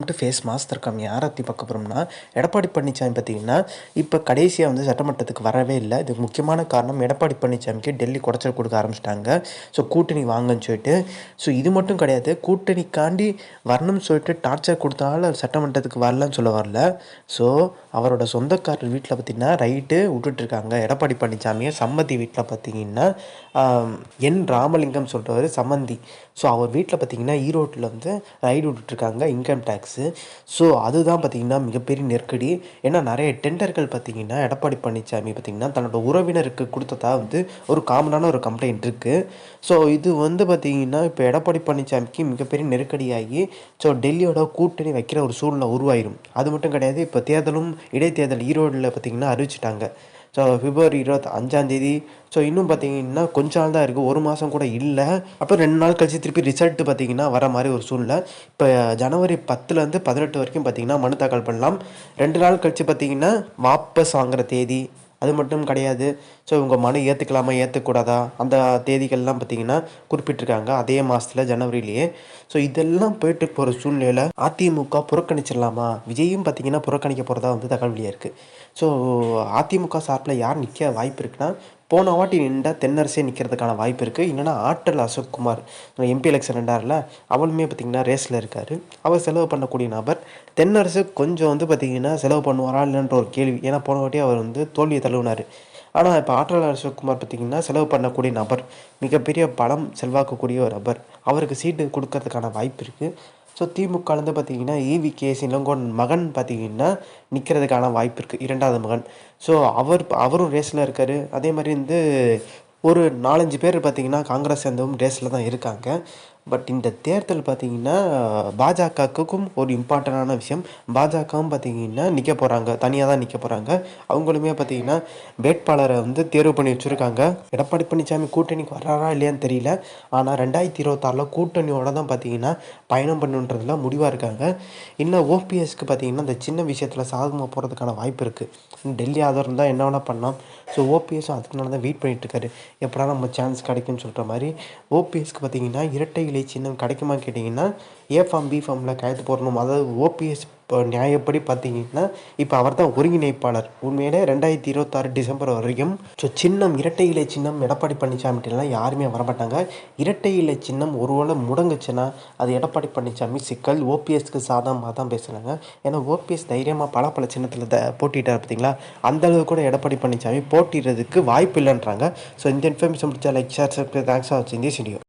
வந்துட்டு face master come யாரை பற்றி பார்க்க போகிறோம்னா எடப்பாடி பழனிசாமி பார்த்தீங்கன்னா இப்போ கடைசியாக வந்து சட்டமன்றத்துக்கு வரவே இல்லை. இதுக்கு முக்கியமான காரணம் எடப்பாடி பழனிசாமிக்கு டெல்லி குடைச்சல் கொடுக்க ஆரம்பிச்சிட்டாங்க. ஸோ கூட்டணி வாங்கன்னு சொல்லிட்டு ஸோ இது மட்டும் கிடையாது. கூட்டணிக்காண்டி வரணும்னு சொல்லிட்டு டார்ச்சர் கொடுத்தனால சட்டமன்றத்துக்கு வரலன்னு சொல்ல வரல. ஸோ அவரோட சொந்தக்காரர் வீட்டில் பார்த்தீங்கன்னா ரைட்டு விட்டுட்ருக்காங்க எடப்பாடி பழனிசாமியை சம்மதி வீட்டில் பார்த்தீங்கன்னா என் ராமலிங்கம் சொல்கிறவர் சம்மந்தி. ஸோ அவர் வீட்டில் பார்த்தீங்கன்னா ஈரோட்டில் வந்து ரைடு விட்டுட்ருக்காங்க இன்கம் டேக்ஸ் ஸோ அதுதான் பார்த்திங்கன்னா மிகப்பெரிய நெருக்கடி. ஏன்னா நிறைய டெண்டர்கள் பார்த்திங்கன்னா எடப்பாடி பழனிசாமி பார்த்திங்கன்னா தன்னோட உறவினருக்கு கொடுத்ததா வந்து ஒரு காமனான ஒரு கம்ப்ளைண்ட் இருக்குது ஸோ இது வந்து பார்த்திங்கன்னா இப்போ எடப்பாடி பழனிசாமிக்கு மிகப்பெரிய நெருக்கடியாகி ஸோ டெல்லியோட கூட்டணி வைக்கிற ஒரு சூழ்நிலை உருவாயிரும். அது மட்டும் கிடையாது இப்போ தேர்தலும் இடைத்தேர்தல் ஈரோடில் பார்த்திங்கன்னா அறிவிச்சிட்டாங்க. ஸோ பிப்ரவரி இருபத்தி அஞ்சாந்தேதி ஸோ இன்னும் பார்த்தீங்கன்னா கொஞ்ச நாள் தான் இருக்குது ஒரு மாதம் கூட இல்லை. அப்புறம் ரெண்டு நாள் கழிச்சு திருப்பி ரிசல்ட் பார்த்தீங்கன்னா வர மாதிரி ஒரு சூழ்நிலை. இப்போ ஜனவரி பத்துலேருந்து பதினெட்டு வரைக்கும் பார்த்தீங்கன்னா மனு தாக்கல் பண்ணலாம். ரெண்டு நாள் கழிச்சு பார்த்தீங்கன்னா வாபஸ் வாங்குகிற தேதி அது மட்டும் கிடையாது. ஸோ உங்கள் மனு ஏற்றுக்கலாமா ஏற்றுக்கூடாதா அந்த தேதிகள்லாம் பார்த்தீங்கன்னா குறிப்பிட்டிருக்காங்க. அதே மாதத்தில் ஜனவரிலேயே ஸோ இதெல்லாம் போயிட்டு போகிற சூழ்நிலையில் அதிமுக புறக்கணிச்சிடலாமா? விஜயும் பார்த்தீங்கன்னா புறக்கணிக்க போகிறதா வந்து தகவலியாக இருக்குது ஸோ அதிமுக சார்பில் யார் நிற்க வாய்ப்பு இருக்குன்னா போன வாட்டி நின்றா தென்னரசே நிற்கிறதுக்கான வாய்ப்பு இருக்குது இல்லைனா ஆற்றல் அசோக்குமார் எம்பி எலெக்ஷன் ரெண்டாரில் அவளுமே பார்த்திங்கன்னா ரேஸில் இருக்கார். அவர் செலவு பண்ணக்கூடிய நபர் தென்னரசு கொஞ்சம் வந்து பார்த்திங்கன்னா செலவு பண்ணுவாரா இல்லைன்ற ஒரு கேள்வி. ஏன்னா போன வாட்டி அவர் வந்து தோல்வியை தழுவினார். ஆனால் இப்போ ஆற்றல் அசோக்குமார் பார்த்திங்கன்னா செலவு பண்ணக்கூடிய நபர் மிகப்பெரிய பலம் செல்வாக்கக்கூடிய ஒரு நபர். அவருக்கு சீட்டு கொடுக்கறதுக்கான வாய்ப்பு இருக்குது ஸோ திமுகலேருந்து பார்த்தீங்கன்னா ஈவி கேஸ் இளங்கோன் மகன் பார்த்தீங்கன்னா நிற்கிறதுக்கான வாய்ப்பு இருக்குது இரண்டாவது மகன். ஸோ அவர் அவரும் ரேஸில் இருக்கார். அதே மாதிரி வந்து ஒரு நாலஞ்சு பேர் பார்த்திங்கன்னா காங்கிரஸ் சேர்ந்தவும் ரேஸில் தான் இருக்காங்க. பட் இந்த தேர்தல் பார்த்திங்கன்னா பாஜகவுக்கும் ஒரு இம்பார்ட்டண்டான விஷயம். பாஜகவும் பார்த்திங்கன்னா நிற்க போகிறாங்க தனியாக தான் நிற்க போகிறாங்க அவங்களுமே பார்த்திங்கன்னா வேட்பாளரை வந்து தேர்வு பண்ணி வச்சுருக்காங்க. எடப்பாடி பழனிசாமி கூட்டணிக்கு வர்றாரா இல்லையான்னு தெரியல. ஆனால் ரெண்டாயிரத்தி இருபத்தாறில் கூட்டணியோட தான் பார்த்திங்கன்னா பயணம் பண்ணுன்றதுல முடிவாக இருக்காங்க. இன்னும் ஓபிஎஸ்க்கு பார்த்திங்கன்னா இந்த சின்ன விஷயத்தில் சாதகமாக போகிறதுக்கான வாய்ப்பு இருக்குது டெல்லி ஆதரவு தான் என்ன வேணால் பண்ணலாம். ஸோ ஓபிஎஸும் அதுக்குனால தான் வெயிட் பண்ணிகிட்ருக்காரு எப்படா நம்ம சான்ஸ் கிடைக்கும்னு சொல்கிற மாதிரி ஓபிஎஸ்க்கு பார்த்திங்கன்னா இரட்டை இலை சின்னம் கிடைக்குமான்னு கேட்டிங்கன்னா ஏ ஃபார்ம் பி ஃபார்மில் கையெழுத்து போடணும். அதாவது ஓபிஎஸ் இப்போ நியாயப்படி பார்த்தீங்கன்னா இப்போ அவர் தான் ஒருங்கிணைப்பாளர். உண்மையிலே ரெண்டாயிரத்தி இருபத்தாறு டிசம்பர் வரைக்கும் ஸோ சின்னம் இரட்டை இலை சின்னம் எடப்பாடி பழனிசாமிட்டெல்லாம் யாருமே வரமாட்டாங்க. இரட்டை இலை சின்னம் ஒருவேளை முடங்குச்சுன்னா அது எடப்பாடி பழனிசாமி சிக்கல் ஓபிஎஸ்க்கு சாதகமாக தான் பேசுகிறாங்க ஏன்னா ஓபிஎஸ் தைரியமாக பல பல சின்னத்தில் த போட்டிட்டார் பார்த்தீங்களா? அந்தளவு கூட எடப்பாடி பழனிசாமி போட்டிடுறதுக்கு வாய்ப்பு இல்லைன்றாங்க. ஸோ இந்த இன்ஃபர்மேஷன் முடிச்சா லைக் ஷேர் சப்ஸ்கிரைப் தேங்க்ஸ் ஆச்சு வாட்சிங் வீடியோ